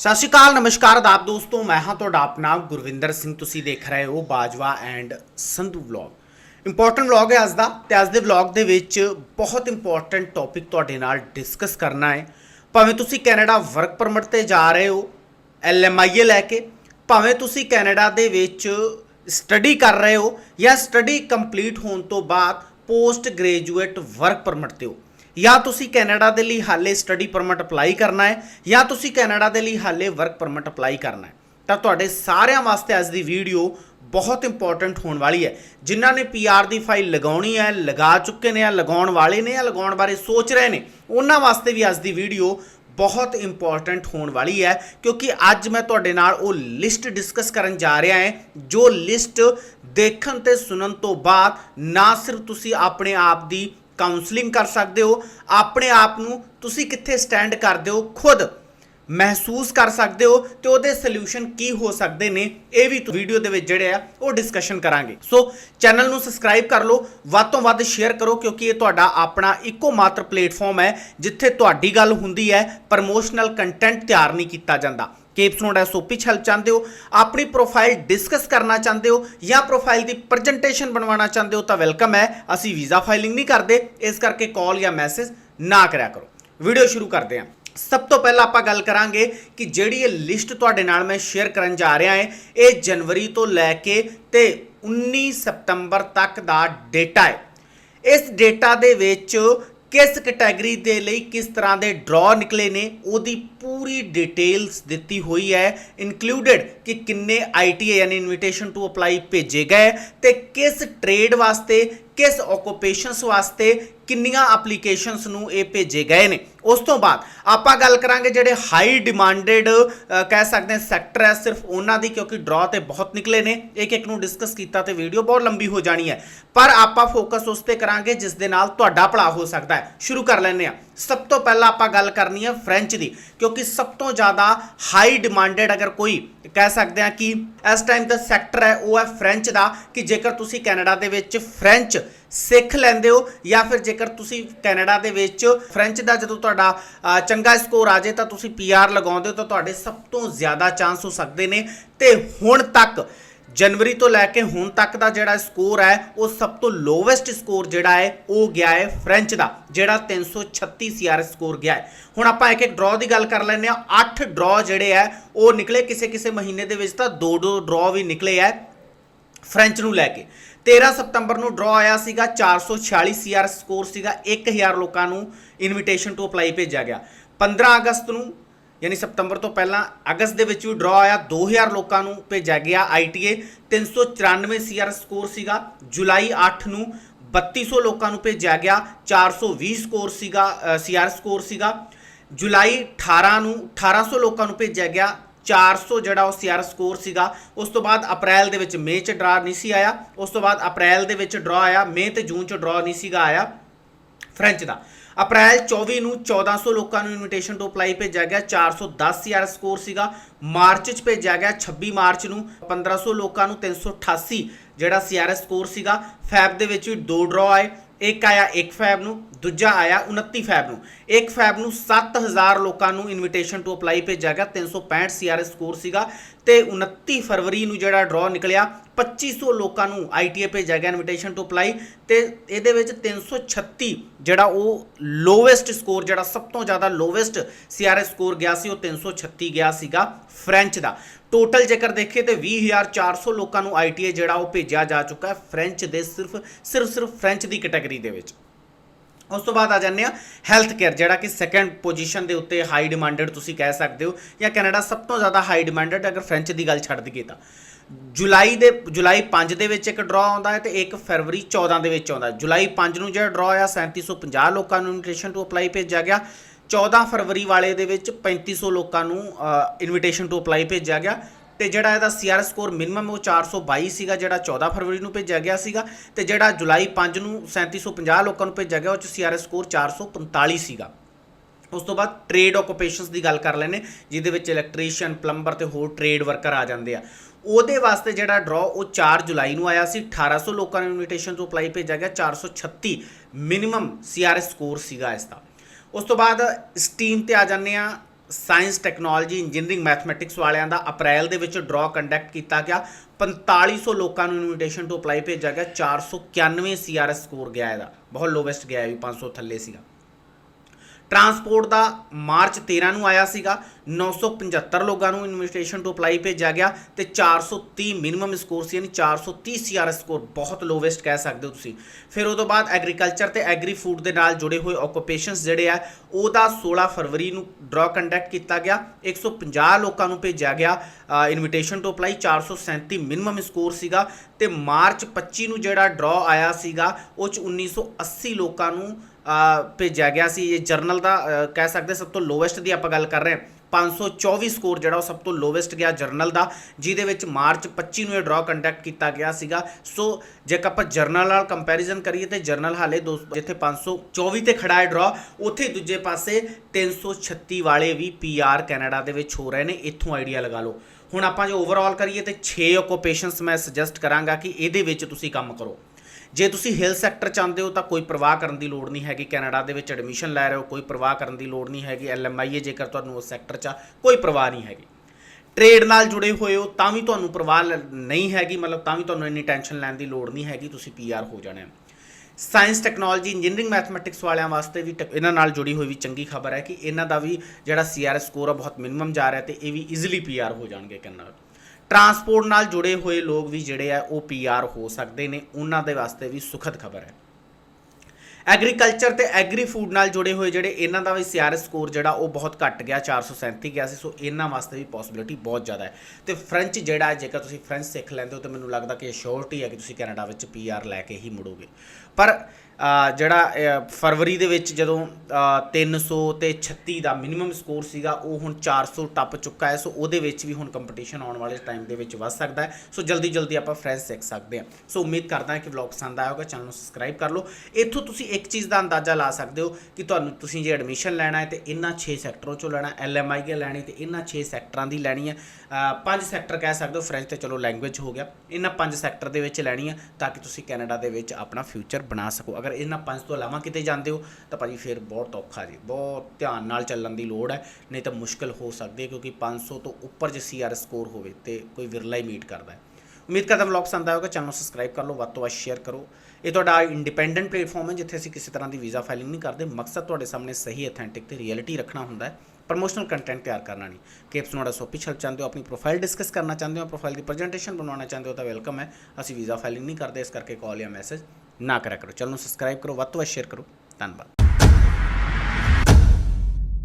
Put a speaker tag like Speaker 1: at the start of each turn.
Speaker 1: ਸਤਿ ਸ਼੍ਰੀ ਅਕਾਲ, ਨਮਸਕਾਰ ਆਦਾਬ ਦੋਸਤੋ, ਮੈਂ ਹਾਂ ਤੁਹਾਡਾ ਆਪਣਾ ਗੁਰਵਿੰਦਰ ਸਿੰਘ। ਤੁਸੀਂ ਦੇਖ ਰਹੇ ਹੋ Bajwa and Sandhu vlog. Important vlog ਹੈ ਅੱਜ ਦਾ ਤੇ ਅੱਜ ਦੇ ਵਲੌਗ ਦੇ ਵਿੱਚ ਬਹੁਤ ਇੰਪੋਰਟੈਂਟ ਟੌਪਿਕ ਤੁਹਾਡੇ ਨਾਲ ਡਿਸਕਸ ਕਰਨਾ ਹੈ। ਭਾਵੇਂ ਤੁਸੀਂ ਕੈਨੇਡਾ ਵਰਕ ਪਰਮਿਟ ਤੇ ਜਾ ਰਹੇ ਹੋ ਐਲਐਮਆਈਏ ਲੈ ਕੇ, ਭਾਵੇਂ ਤੁਸੀਂ ਕੈਨੇਡਾ ਦੇ ਵਿੱਚ ਸਟੱਡੀ ਕਰ ਰਹੇ ਹੋ ਜਾਂ ਸਟੱਡੀ ਕੰਪਲੀਟ ਹੋਣ ਤੋਂ ਬਾਅਦ ਪੋਸਟ ਗ੍ਰੈਜੂਏਟ ਵਰਕ ਪਰਮਿਟ ਤੇ ਹੋ। ਜਾਂ ਤੁਸੀਂ ਕੈਨੇਡਾ ਦੇ ਲਈ ਹਾਲੇ ਸਟੱਡੀ ਪਰਮਿਟ ਅਪਲਾਈ ਕਰਨਾ ਹੈ, ਜਾਂ ਤੁਸੀਂ ਕੈਨੇਡਾ ਦੇ ਲਈ ਹਾਲੇ ਵਰਕ ਪਰਮਿਟ ਅਪਲਾਈ ਕਰਨਾ ਹੈ। ਤਾਂ ਤੁਹਾਡੇ ਸਾਰਿਆਂ ਵਾਸਤੇ ਅੱਜ ਦੀ ਵੀਡੀਓ ਬਹੁਤ ਇੰਪੋਰਟੈਂਟ ਹੋਣ ਵਾਲੀ ਹੈ। ਜਿਨ੍ਹਾਂ ਨੇ ਪੀਆਰ ਦੀ ਫਾਈਲ ਲਗਾਉਣੀ ਹੈ, ਲਗਾ ਚੁੱਕੇ ਨੇ ਜਾਂ ਲਗਾਉਣ ਵਾਲੇ ਨੇ ਜਾਂ ਲਗਾਉਣ ਬਾਰੇ ਸੋਚ ਰਹੇ ਨੇ, ਉਹਨਾਂ ਵਾਸਤੇ ਵੀ ਅੱਜ ਦੀ ਵੀਡੀਓ ਬਹੁਤ ਇੰਪੋਰਟੈਂਟ ਹੋਣ ਵਾਲੀ ਹੈ। ਕਿਉਂਕਿ ਅੱਜ ਮੈਂ ਤੁਹਾਡੇ ਨਾਲ ਉਹ ਲਿਸਟ ਡਿਸਕਸ ਕਰਨ ਜਾ ਰਿਹਾ ਹਾਂ, ਜੋ ਲਿਸਟ ਦੇਖਣ ਤੇ ਸੁਣਨ ਤੋਂ ਬਾਅਦ ਨਾ ਸਿਰਫ ਤੁਸੀਂ ਆਪਣੇ ਆਪ ਦੀ ਕਾਉਂਸਲਿੰਗ ਕਰ ਸਕਦੇ ਹੋ, ਆਪਣੇ ਆਪ ਨੂੰ ਤੁਸੀਂ ਕਿੱਥੇ ਸਟੈਂਡ ਕਰਦੇ ਹੋ, ਖੁਦ ਮਹਿਸੂਸ ਕਰ ਸਕਦੇ ਹੋ ਤੇ ਉਹਦੇ ਸੋਲੂਸ਼ਨ ਕੀ ਹੋ ਸਕਦੇ ਨੇ, ਇਹ ਵੀ ਵੀਡੀਓ ਦੇ ਵਿੱਚ ਜਿਹੜੇ ਆ, ਉਹ ਡਿਸਕਸ਼ਨ ਕਰਾਂਗੇ। ਸੋ ਚੈਨਲ ਨੂੰ ਸਬਸਕ੍ਰਾਈਬ ਕਰ ਲਓ, ਵੱਧ ਤੋਂ ਵੱਧ ਸ਼ੇਅਰ ਕਰੋ ਕਿਉਂਕਿ ਇਹ ਤੁਹਾਡਾ ਆਪਣਾ ਇੱਕੋ ਮਾਤਰ ਪਲੇਟਫਾਰਮ ਹੈ, ਜਿੱਥੇ ਤੁਹਾਡੀ ਗੱਲ ਹੁੰਦੀ ਹੈ ਪ੍ਰਮੋਸ਼ਨਲ ਕੰਟੈਂਟ ਤਿਆਰ ਨਹੀਂ ਕੀਤਾ ਜਾਂਦਾ। ਕੇਪਸ ਨੋਟ ਐਸਓਪੀ ਛਲ ਚਾਹੁੰਦੇ ਹੋ, ਆਪਣੀ ਪ੍ਰੋਫਾਈਲ ਡਿਸਕਸ ਕਰਨਾ ਚਾਹੁੰਦੇ ਹੋ ਜਾਂ ਪ੍ਰੋਫਾਈਲ ਦੀ ਪ੍ਰੈਜੈਂਟੇਸ਼ਨ ਬਣਵਾਉਣਾ ਚਾਹੁੰਦੇ ਹੋ ਤਾਂ ਵੈਲਕਮ ਹੈ। ਅਸੀਂ ਵੀਜ਼ਾ ਫਾਈਲਿੰਗ ਨਹੀਂ ਕਰਦੇ, ਇਸ ਕਰਕੇ ਕਾਲ ਜਾਂ ਮੈਸੇਜ ਨਾ ਕਰਿਆ ਕਰੋ। ਵੀਡੀਓ ਸ਼ੁਰੂ ਕਰਦੇ ਹਾਂ। ਸਭ ਤੋਂ ਪਹਿਲਾਂ ਆਪਾਂ ਗੱਲ ਕਰਾਂਗੇ ਕਿ ਜਿਹੜੀ ਇਹ ਲਿਸਟ ਤੁਹਾਡੇ ਨਾਲ ਮੈਂ ਸ਼ੇਅਰ ਕਰਨ ਜਾ ਰਿਹਾ ਹਾਂ, ਇਹ ਜਨਵਰੀ ਤੋਂ ਲੈ ਕੇ ਤੇ 19 ਸਤੰਬਰ ਤੱਕ ਦਾ ਡੇਟਾ ਹੈ। ਇਸ ਡੇਟਾ ਦੇ ਵਿੱਚ ਕਿਸ ਕੈਟਾਗਰੀ ਦੇ ਲਈ ਕਿਸ ਤਰ੍ਹਾਂ ਦੇ ਡਰਾ ਨਿਕਲੇ ਨੇ, ਉਹਦੀ ਪੂਰੀ ਡਿਟੇਲਸ ਦਿੱਤੀ ਹੋਈ ਹੈ। ਇਨਕਲੂਡਡ ਕਿ ਕਿੰਨੇ ਆਈਟੀਏ ਯਾਨੀ ਇਨਵੀਟੇਸ਼ਨ ਟੂ ਅਪਲਾਈ ਭੇਜੇ ਗਏ ਤੇ ਕਿਸ ਟ੍ਰੇਡ ਵਾਸਤੇ ਕਿਸ ਓਕੂਪੇਸ਼ਨਸ ਵਾਸਤੇ ਕਿੰਨੀਆਂ ਐਪਲੀਕੇਸ਼ਨਸ ਨੂੰ ਇਹ ਭੇਜੇ ਗਏ ਨੇ? ਉਸ ਤੋਂ ਬਾਅਦ ਆਪਾਂ ਗੱਲ ਕਰਾਂਗੇ ਜਿਹੜੇ ਹਾਈ ਡਿਮਾਂਡਡ ਕਹਿ ਸਕਦੇ ਹਾਂ ਸੈਕਟਰ ਹੈ, ਸਿਰਫ ਉਹਨਾਂ ਦੀ, ਕਿਉਂਕਿ ਡਰਾ ਤੇ ਬਹੁਤ ਨਿਕਲੇ ਨੇ। ਇੱਕ ਇੱਕ ਨੂੰ ਡਿਸਕਸ ਕੀਤਾ ਤੇ ਵੀਡੀਓ ਬਹੁਤ ਲੰਬੀ ਹੋ ਜਾਣੀ ਹੈ। ਪਰ ਆਪਾਂ ਫੋਕਸ ਉਸ ਤੇ ਕਰਾਂਗੇ ਜਿਸ ਦੇ ਨਾਲ ਤੁਹਾਡਾ ਭਲਾ ਹੋ ਸਕਦਾ ਹੈ। ਸ਼ੁਰੂ ਕਰ ਲੈਂਦੇ ਆ ਸਭ ਤੋਂ ਪਹਿਲਾਂ ਆਪਾਂ ਗੱਲ ਕਰਨੀ ਹੈ ਫ੍ਰੈਂਚ ਦੀ, ਕਿਉਂਕਿ ਸਭ ਤੋਂ ਜ਼ਿਆਦਾ ਹਾਈ ਡਿਮਾਂਡਡ ਅਗਰ ਕੋਈ ਕਹਿ ਸਕਦੇ ਆ ਕਿ ਇਸ ਟਾਈਮ ਦਾ ਸੈਕਟਰ ਹੈ, ਉਹ ਹੈ ਫ੍ਰੈਂਚ ਦਾ, ਕਿ ਜੇਕਰ ਤੁਸੀਂ ਕੈਨੇਡਾ ਦੇ ਵਿੱਚ ਫ੍ਰੈਂਚ ਸਿੱਖ ਲੈਂਦੇ ਹੋ, ਜਾਂ ਫਿਰ ਜੇਕਰ ਤੁਸੀਂ ਕੈਨੇਡਾ ਦੇ ਵਿੱਚ ਫ੍ਰੈਂਚ ਦਾ ਜਦੋਂ ਤੁਹਾਡਾ ਚੰਗਾ ਸਕੋਰ ਆ ਜਾਏ ਤਾਂ ਤੁਸੀਂ ਪੀਆਰ ਲਗਾਉਂਦੇ ਹੋ, ਤਾਂ ਤੁਹਾਡੇ ਸਭ ਤੋਂ ਜ਼ਿਆਦਾ ਚਾਂਸ ਹੋ ਸਕਦੇ ਨੇ। ਤੇ ਹੁਣ ਤੱਕ ਜਨਵਰੀ ਤੋਂ ਲੈ ਕੇ ਹੁਣ ਤੱਕ ਦਾ ਜਿਹੜਾ ਸਕੋਰ ਹੈ, ਉਹ ਸਭ ਤੋਂ ਲੋਵੈਸਟ ਸਕੋਰ ਜਿਹੜਾ ਹੈ, ਉਹ ਗਿਆ ਹੈ ਫ੍ਰੈਂਚ ਦਾ, ਜਿਹੜਾ 336 ਸੀਆਰਐਸ ਸਕੋਰ ਗਿਆ ਹੈ। ਹੁਣ ਆਪਾਂ ਇੱਕ ਇੱਕ ਡਰਾ ਦੀ ਗੱਲ ਕਰ ਲੈਂਦੇ ਆ 8 ਡਰਾ ਜਿਹੜੇ ਹੈ, ਉਹ ਨਿਕਲੇ ਕਿਸੇ ਕਿਸੇ ਮਹੀਨੇ ਦੇ ਵਿੱਚ ਤਾਂ ਦੋ ਦੋ ਡਰਾ ਵੀ ਨਿਕਲੇ ਹੈ ਫ੍ਰੈਂਚ ਨੂੰ ਲੈ ਕੇ। 13 ਸਤੰਬਰ ਨੂੰ ਡਰਾ ਆਇਆ ਸੀਗਾ 446 ਸੀਆਰ ਸਕੋਰ ਸੀਗਾ 1000 ਲੋਕਾਂ ਨੂੰ ਇਨਵੀਟੇਸ਼ਨ ਟੂ ਅਪਲਾਈ ਭੇਜਿਆ ਗਿਆ। 15 ਅਗਸਤ ਨੂੰ ਯਾਨੀ ਸਤੰਬਰ ਤੋਂ ਪਹਿਲਾਂ ਅਗਸਤ ਦੇ ਵਿੱਚ ਵੀ ਡਰਾ ਆਇਆ 2000 ਲੋਕਾਂ ਨੂੰ ਭੇਜਿਆ ਗਿਆ ਆਈਟੀਏ 394 ਸੀਆਰ ਸਕੋਰ ਸੀਗਾ, ਜੁਲਾਈ 8 ਨੂੰ 3200 ਲੋਕਾਂ ਨੂੰ ਭੇਜਿਆ ਗਿਆ 420 ਸਕੋਰ ਸੀਗਾ ਸੀਆਰ ਸਕੋਰ ਸੀਗਾ, ਜੁਲਾਈ 18 ਨੂੰ 1800 ਲੋਕਾਂ ਨੂੰ ਭੇਜਿਆ ਗਿਆ 400 ਜਿਹੜਾ ਉਹ ਸੀਆਰ ਸਕੋਰ ਸੀਗਾ, ਉਸ ਤੋਂ ਬਾਅਦ ਅਪ੍ਰੈਲ ਦੇ ਵਿੱਚ ਮਈ ਚ ਡਰਾ ਨਹੀਂ ਸੀ ਆਇਆ, ਉਸ ਤੋਂ ਬਾਅਦ ਅਪ੍ਰੈਲ ਦੇ ਵਿੱਚ ਡਰਾ ਆਇਆ, ਮਈ ਤੇ ਜੂਨ ਚ ਡਰਾ ਨਹੀਂ ਸੀਗਾ ਆਇਆ ਫ੍ਰੈਂਚ ਦਾ। ਅਪ੍ਰੈਲ 24 ਨੂੰ 1400 ਲੋਕਾਂ ਨੂੰ ਇਨਵੀਟੇਸ਼ਨ ਟੂ ਅਪਲਾਈ ਭੇਜਿਆ ਗਿਆ 410 ਸੀਆਰ ਸਕੋਰ ਸੀਗਾ। ਮਾਰਚ ਚ ਭੇਜਿਆ ਗਿਆ 26 ਮਾਰਚ ਨੂੰ 1500 ਲੋਕਾਂ ਨੂੰ 388 ਜਿਹੜਾ ਸੀਆਰ ਸਕੋਰ ਸੀਗਾ। ਫੈਬ ਦੇ ਵਿੱਚ ਵੀ ਦੋ ਡਰਾ ਆਏ, ਇੱਕ ਆਇਆ 1 ਫੈਬ ਨੂੰ, ਦੂਜਾ ਆਇਆ 29 ਫੈਬ ਨੂੰ। 1 ਫੈਬ ਨੂੰ 7000 ਲੋਕਾਂ ਨੂੰ ਇਨਵੀਟੇਸ਼ਨ ਟੂ ਅਪਲਾਈ ਭੇਜਿਆ ਗਿਆ 365 ਸੀਆਰ ਸਕੋਰ ਸੀਗਾ। ਤੇ 29 ਫਰਵਰੀ ਨੂੰ ਜਿਹੜਾ ਡਰਾ ਨਿਕਲਿਆ 2500 ਲੋਕਾਂ ਨੂੰ ਆਈਟੀਏ ਭੇਜਿਆ ਗਿਆ ਇਨਵੀਟੇਸ਼ਨ ਟੂ ਅਪਲਾਈ ਤੇ ਇਹਦੇ ਵਿੱਚ 336 ਜਿਹੜਾ ਉਹ ਲੋਵੈਸਟ ਸਕੋਰ ਜਿਹੜਾ ਸਭ ਤੋਂ ਜ਼ਿਆਦਾ ਲੋਵੈਸਟ ਸੀਆਰ ਸਕੋਰ ਗਿਆ ਸੀ, ਉਹ 336 ਗਿਆ ਸੀਗਾ ਫ੍ਰੈਂਚ ਦਾ। ਟੋਟਲ ਜੇਕਰ ਦੇਖੇ ਤੇ 20400 ਲੋਕਾਂ ਨੂੰ ਆਈਟੀਏ ਜਿਹੜਾ ਉਹ ਭੇਜਿਆ ਜਾ ਚੁੱਕਾ ਹੈ ਫ੍ਰੈਂਚ ਦੇ ਸਿਰਫ ਸਿਰਫ ਸਿਰਫ ਫ੍ਰੈਂਚ ਦੀ ਕੈਟਾਗਰੀ ਦੇ ਵਿੱਚ। ਉਸ ਤੋਂ ਬਾਅਦ ਆ ਜਾਂਦੇ ਆ ਹੈਲਥ ਕੇਅਰ ਜਿਹੜਾ ਕਿ ਸੈਕੰਡ ਪੋਜੀਸ਼ਨ ਦੇ ਉੱਤੇ ਹਾਈ ਡਿਮਾਂਡਡ ਤੁਸੀਂ ਕਹਿ ਸਕਦੇ ਹੋ, ਜਾਂ ਕੈਨੇਡਾ ਸਭ ਤੋਂ ਜ਼ਿਆਦਾ ਹਾਈ ਡਿਮਾਂਡਡ ਅਗਰ ਫ੍ਰੈਂਚ ਦੀ ਗੱਲ ਛੱਡ ਦਈਏ ਤਾਂ। ਜੁਲਾਈ ਦੇ, ਜੁਲਾਈ 5 ਦੇ ਵਿੱਚ ਇੱਕ ਡਰਾ ਆਉਂਦਾ ਹੈ ਤੇ 1 ਫਰਵਰੀ 14 ਦੇ ਵਿੱਚ ਆਉਂਦਾ ਜੁਲਾਈ 5 ਨੂੰ ਜਿਹੜਾ ਡਰਾ ਆਇਆ 3750 ਲੋਕਾਂ ਨੂੰ ਇਨਵੀਟੇਸ਼ਨ ਟੂ ਅਪਲਾਈ ਭੇਜਿਆ ਗਿਆ। 14 ਫਰਵਰੀ ਵਾਲੇ ਦੇ ਵਿੱਚ 3500 ਲੋਕਾਂ ਨੂੰ ਇਨਵੀਟੇਸ਼ਨ ਟੂ ਅਪਲਾਈ ਭੇਜਿਆ ਗਿਆ। ਤੇ ਜਿਹੜਾ ਇਹਦਾ ਸੀਆਰ ਸਕੋਰ ਮਿਨੀਮਮ ਉਹ 422 ਸੀਗਾ, ਜਿਹੜਾ 14 ਫਰਵਰੀ ਨੂੰ ਭੇਜਿਆ ਗਿਆ ਸੀਗਾ ਤੇ ਜਿਹੜਾ ਜੁਲਾਈ 5 ਨੂੰ 3750 ਲੋਕਾਂ ਨੂੰ ਭੇਜਿਆ ਗਿਆ, ਉਹ ਚ ਸੀਆਰ ਸਕੋਰ 445 ਸੀਗਾ। ਉਸ ਤੋਂ ਬਾਅਦ ਟ੍ਰੇਡ ਓਕੂਪੇਸ਼ਨਸ ਦੀ ਗੱਲ ਕਰ ਲੈਨੇ ਜਿਹਦੇ ਵਿੱਚ ਇਲੈਕਟ੍ਰੀਸ਼ੀਅਨ ਪਲੰਬਰ ਤੇ ਹੋਰ ਟ੍ਰੇਡ ਵਰਕਰ ਆ ਜਾਂਦੇ ਆ। ਉਹਦੇ ਵਾਸਤੇ ਜਿਹੜਾ ਡਰਾ ਉਹ 4 ਜੁਲਾਈ ਨੂੰ ਆਇਆ ਸੀ 1800 ਲੋਕਾਂ ਨੂੰ ਇਨਵੀਟੇਸ਼ਨ ਤੋਂ ਅਪਲਾਈ ਭੇਜਿਆ ਗਿਆ 436 ਮਿਨੀਮਮ ਸੀਆਰਐਸ ਸਕੋਰ ਸੀਗਾ ਇਸ ਦਾ। ਉਸ ਤੋਂ ਬਾਅਦ ਸਟੀਮ ਤੇ ਆ ਜਾਂਦੇ ਆ ਸਾਇੰਸ, ਟੈਕਨੋਲੋਜੀ, ਇੰਜੀਨੀਅਰਿੰਗ, ਮੈਥਮੈਟਿਕਸ ਵਾਲਿਆਂ ਦਾ ਅਪ੍ਰੈਲ ਦੇ ਵਿੱਚ ਡਰਾ ਕੰਡਕਟ ਕੀਤਾ ਗਿਆ। 4500 ਲੋਕਾਂ ਨੂੰ ਇਨਵੀਟੇਸ਼ਨ ਟੂ ਅਪਲਾਈ ਭੇਜਿਆ ਗਿਆ। 491 ਸੀਆਰਐਸ ਸਕੋਰ ਗਿਆ ਇਹਦਾ। ਬਹੁਤ ਲੋਵੈਸਟ ਗਿਆ ਇਹ ਵੀ 500 ਥੱਲੇ ਸੀਗਾ। ਟਰਾਂਸਪੋਰਟ ਦਾ ਮਾਰਚ 13 ਨੂੰ ਆਇਆ ਸੀਗਾ 975 ਲੋਕਾਂ ਨੂੰ ਇਨਵੀਟੇਸ਼ਨ ਟੂ ਅਪਲਾਈ ਭੇਜਿਆ ਗਿਆ ਤੇ 430 ਮਿਨੀਮਮ ਸਕੋਰ ਸੀ, ਯਾਨੀ 430 ਸੀਆਰਐਸ ਸਕੋਰ ਬਹੁਤ ਲੋਵੈਸਟ ਕਹਿ ਸਕਦੇ ਹੋ ਤੁਸੀਂ। ਫਿਰ ਉਹ ਤੋਂ ਬਾਅਦ ਐਗਰੀਕਲਚਰ ਤੇ ਐਗਰੀ ਫੂਡ ਦੇ ਨਾਲ ਜੁੜੇ ਹੋਏ ਓਕੂਪੇਸ਼ਨਸ ਜਿਹੜੇ ਆ, ਉਹਦਾ 16 ਫਰਵਰੀ ਨੂੰ ਡਰਾ ਕੰਡਕਟ ਕੀਤਾ ਗਿਆ 150 ਲੋਕਾਂ ਨੂੰ ਭੇਜਿਆ ਗਿਆ invitation to apply 437 minimum score ਸੀਗਾ ਤੇ ਮਾਰਚ 25 ਨੂੰ ਜਿਹੜਾ ਡਰਾ ਆਇਆ ਸੀਗਾ, ਉਹ ਚ 1980 ਲੋਕਾਂ ਨੂੰ ਭੇਜਿਆ ਗਿਆ ਸੀ। ਇਹ ਜਰਨਲ ਦਾ ਕਹਿ ਸਕਦੇ ਸਭ ਤੋਂ ਲੋਵੈਸਟ ਦੀ ਆਪਾਂ ਗੱਲ ਕਰ ਰਹੇ ਹਾਂ। 524 ਸਕੋਰ ਜਿਹੜਾ ਉਹ ਸਭ ਤੋਂ ਲੋਵੈਸਟ ਗਿਆ ਜਰਨਲ ਦਾ, ਜਿਹਦੇ ਵਿੱਚ ਮਾਰਚ 25 ਨੂੰ ਇਹ ਡਰਾ ਕੰਡਕਟ ਕੀਤਾ ਗਿਆ ਸੀਗਾ। ਸੋ, ਜੇਕਰ ਆਪਾਂ ਜਰਨਲ ਨਾਲ ਕੰਪੈਰੀਜ਼ਨ ਕਰੀਏ ਤੇ ਜਰਨਲ ਹਾਲੇ ਦੋ ਜਿੱਥੇ 524 ਤੇ ਖੜਾ ਹੈ ਡਰਾ ਉੱਥੇ ਦੂਜੇ ਪਾਸੇ 336 ਵਾਲੇ ਵੀ ਪੀਆਰ ਕੈਨੇਡਾ ਦੇ ਵਿੱਚ ਹੋ ਰਹੇ ਨੇ। ਇੱਥੋਂ ਆਈਡੀਆ ਲਗਾ ਲਓ। ਹੁਣ ਆਪਾਂ ਜੇ ਓਵਰਆਲ ਕਰੀਏ ਤੇ 6 ਓਕੂਪੇਸ਼ਨਸ ਮੈਂ ਸੁਜੈਸਟ ਕਰਾਂਗਾ ਕਿ ਇਹਦੇ ਵਿੱਚ ਤੁਸੀਂ ਕੰਮ ਕਰੋ। ਜੇ ਤੁਸੀਂ ਹਿਲ ਸੈਕਟਰ ਚਾਹੁੰਦੇ ਹੋ ਤਾਂ ਕੋਈ ਪ੍ਰਵਾਹ ਕਰਨ ਦੀ ਲੋੜ ਨਹੀਂ ਹੈਗੀ ਕੈਨੇਡਾ ਦੇ ਵਿੱਚ ਐਡਮਿਸ਼ਨ ਲੈ ਰਹੇ ਹੋ ਕੋਈ ਪਰਵਾਹ ਕਰਨ ਦੀ ਲੋੜ ਨਹੀਂ ਹੈਗੀ ਐਲਐਮਆਈਏ ਜੇਕਰ ਤੁਹਾਨੂੰ ਉਸ ਸੈਕਟਰ 'ਚ ਆ, ਕੋਈ ਪ੍ਰਵਾਹ ਨਹੀਂ ਹੈਗੀ। ਟ੍ਰੇਡ ਨਾਲ ਜੁੜੇ ਹੋਏ ਹੋ ਤਾਂ ਵੀ ਤੁਹਾਨੂੰ ਪ੍ਰਵਾਹ ਲ- ਨਹੀਂ ਹੈਗੀ ਮਤਲਬ ਤਾਂ ਵੀ ਤੁਹਾਨੂੰ ਇੰਨੀ ਟੈਨਸ਼ਨ ਲੈਣ ਦੀ ਲੋੜ ਨਹੀਂ ਹੈਗੀ ਤੁਸੀਂ ਪੀਆਰ ਹੋ ਜਾਣਾ ਸਾਇੰਸ ਟੈਕਨੋਲੋਜੀ ਇੰਜੀਨੀਅਰਿੰਗ ਮੈਥਮੈਟਿਕਸ ਵਾਲਿਆਂ ਵਾਸਤੇ ਵੀ ਟੈਕ- ਇਹਨਾਂ ਨਾਲ ਜੁੜੀ ਹੋਈ ਵੀ ਚੰਗੀ ਖਬਰ ਹੈ ਕਿ ਇਹਨਾਂ ਦਾ ਵੀ ਜਿਹੜਾ ਸੀਆਰਐਸ ਸਕੋਰ ਆ ਬਹੁਤ ਮਿਨੀਮਮ ਜਾ ਰਿਹਾ ਤੇ ਇਹ ਵੀ ਈਜ਼ੀਲੀ ਪੀਆਰ ਹੋ ਜਾਣਗੇ ਕੈਨੇਡਾ ਟਰਾਂਸਪੋਰਟ ਨਾਲ ਜੁੜੇ ਹੋਏ ਲੋਕ ਵੀ ਜਿਹੜੇ ਆ ਉਹ ਪੀਆਰ ਹੋ ਸਕਦੇ ਨੇ। ਉਹਨਾਂ ਦੇ ਵਾਸਤੇ ਵੀ ਸੁਖਦ ਖਬਰ ਹੈ। ਐਗਰੀਕਲਚਰ ਤੇ ਐਗਰੀ ਫੂਡ ਨਾਲ ਜੁੜੇ ਹੋਏ ਜਿਹੜੇ ਇਹਨਾਂ ਦਾ ਵੀ ਸੀਆਰਐਸ ਸਕੋਰ ਜਿਹੜਾ ਉਹ ਬਹੁਤ ਘਟ ਗਿਆ 437 ਗਿਆ ਸੀ। ਸੋ ਇਹਨਾਂ ਵਾਸਤੇ ਵੀ ਪੋਸਿਬਿਲਿਟੀ ਬਹੁਤ ਜ਼ਿਆਦਾ ਹੈ। ਤੇ ਫ੍ਰੈਂਚ ਜਿਹੜਾ ਹੈ, ਜੇਕਰ ਤੁਸੀਂ ਫ੍ਰੈਂਚ ਸਿੱਖ ਲੈਂਦੇ ਹੋ ਤਾਂ ਮੈਨੂੰ ਲੱਗਦਾ ਕਿ ਸ਼ੋਰਟੀ ਹੈ ਕਿ ਤੁਸੀਂ ਕੈਨੇਡਾ ਵਿੱਚ ਪੀਆਰ ਲੈ ਕੇ ਹੀ ਮੁੜੋਗੇ। ਪਰ ਜਿਹੜਾ ਫਰਵਰੀ ਦੇ ਵਿੱਚ ਜਦੋਂ ਅ, 300 ਤੇ 36 ਦਾ ਮਿਨੀਮਮ ਸਕੋਰ ਸੀਗਾ ਉਹ ਹੁਣ 400 ਟੱਪ ਚੁੱਕਾ ਹੈ। ਸੋ ਉਹਦੇ ਵਿੱਚ ਵੀ ਹੁਣ ਕੰਪੀਟੀਸ਼ਨ ਆਉਣ ਵਾਲੇ ਟਾਈਮ ਦੇ ਵਿੱਚ ਵੱਧ ਸਕਦਾ ਹੈ। ਸੋ ਜਲਦੀ ਜਲਦੀ ਆਪਾਂ ਫ੍ਰੈਂਚ ਸਿੱਖ ਸਕਦੇ ਹਾਂ। ਸੋ ਉਮੀਦ ਕਰਦਾ ਹਾਂ ਕਿ ਵਲੌਗ ਪਸੰਦ ਆਇਆ ਹੋਗਾ ਚੈਨਲ ਨੂੰ ਸਬਸਕ੍ਰਾਈਬ ਕਰ ਲਓ। ਇੱਥੋਂ ਤੁਸੀਂ ਇੱਕ ਚੀਜ਼ ਦਾ ਅੰਦਾਜ਼ਾ ਲਾ ਸਕਦੇ ਹੋ ਕਿ ਤੁਹਾਨੂੰ ਤੁਸੀਂ ਜੇ ਐਡਮਿਸ਼ਨ ਲੈਣਾ ਹੈ ਤੇ ਇਹਨਾਂ 6 ਸੈਕਟਰਾਂ ਚੋਂ ਲੈਣਾ ਐਲਐਮਆਈ ਲੈਣੀ ਤੇ ਇਹਨਾਂ 6 ਸੈਕਟਰਾਂ ਦੀ ਲੈਣੀ ਹੈ। ਪੰਜ ਸੈਕਟਰ ਕਹਿ ਸਕਦੇ ਹੋ। ਫ੍ਰੈਂਚ ਤੇ ਚਲੋ ਲੈਂਗੁਏਜ ਹੋ ਗਿਆ। ਇਹਨਾਂ ਪੰਜ ਸੈਕਟਰ ਦੇ ਵਿੱਚ ਲੈਣੀ ਹੈ ਤਾਂ ਕਿ ਤੁਸੀਂ ਕੈਨੇਡਾ ਦੇ ਵਿੱਚ ਆਪਣਾ ਫਿਊਚਰ ਬਣਾ ਸਕੋ। ਅਗਰ ਇਹਨਾਂ ਪੰਜ ਤੋਂ ਇਲਾਵਾ ਕਿਤੇ ਜਾਂਦੇ ਹੋ, ਤਾਂ ਭਾਜੀ ਫਿਰ ਬਹੁਤ ਔਖਾ ਜੀ, ਬਹੁਤ ਧਿਆਨ ਨਾਲ ਚੱਲਣ ਦੀ ਲੋੜ ਹੈ, ਨਹੀਂ ਤਾਂ ਮੁਸ਼ਕਲ ਹੋ ਸਕਦੀ ਹੈ ਕਿਉਂਕਿ 500 ਤੋਂ ਉੱਪਰ ਜੇ ਸੀਆਰ ਸਕੋਰ ਹੋਵੇ ਤੇ ਕੋਈ ਵਿਰਲਾ ਹੀ ਮੀਟ ਕਰਦਾ ਹੈ। ਉਮੀਦ ਕਰਦਾ ਵਲੌਗ ਪਸੰਦ ਆਇਆ ਹੋਗਾ ਚੈਨਲ ਨੂੰ ਸਬਸਕ੍ਰਾਈਬ ਕਰ ਲਓ, ਵੱਧ ਤੋਂ ਵੱਧ ਸ਼ੇਅਰ ਕਰੋ। ਇਹ ਤੁਹਾਡਾ ਇੰਡੀਪੈਂਡੈਂਟ ਪਲੇਟਫਾਰਮ ਹੈ ਜਿੱਥੇ ਅਸੀਂ ਕਿਸੇ ਤਰ੍ਹਾਂ ਦੀ ਵੀਜ਼ਾ ਫਾਈਲਿੰਗ ਨਹੀਂ ਕਰਦੇ, ਮਕਸਦ ਤੁਹਾਡੇ ਸਾਹਮਣੇ ਸਹੀ ਅਥੈਂਟਿਕ ਤੇ ਰਿਐਲਿਟੀ ਰੱਖਣਾ ਹੁੰਦਾ ਹੈ ਪ੍ਰਮੋਸ਼ਨਲ ਕੰਟੈਂਟ ਤਿਆਰ ਕਰਨਾ ਨਹੀਂ। ਕੇਪਸ ਨੋੜਾ ਸੋਪੀ ਛਲ ਚਾਹੁੰਦੇ ਹੋ, ਆਪਣੀ ਪ੍ਰੋਫਾਈਲ ਡਿਸਕਸ ਕਰਨਾ ਚਾਹੁੰਦੇ ਹੋ ਪ੍ਰੋਫਾਈਲ ਦੀ ਪ੍ਰੈਜੈਂਟੇਸ਼ਨ ਬਣਾਉਣਾ ਚਾਹੁੰਦੇ ਹੋ, ਤਾਂ ਵੈਲਕਮ ਹੈ। ਅਸੀਂ ਵੀਜ਼ਾ ਫਾਈਲਿੰਗ ਨਹੀਂ ਕਰਦੇ, ਇਸ ਕਰਕੇ ਕਾਲ ਜਾਂ ਮੈਸੇਜ ਨਾ ਕਰਿਆ ਕਰੋ ਚੈਨਲ ਨੂੰ ਸਬਸਕ੍ਰਾਈਬ ਕਰੋ ਵੱਧ ਤੋਂ ਵੱਧ ਸ਼ੇਅਰ ਕਰੋ ਧੰਨਵਾਦ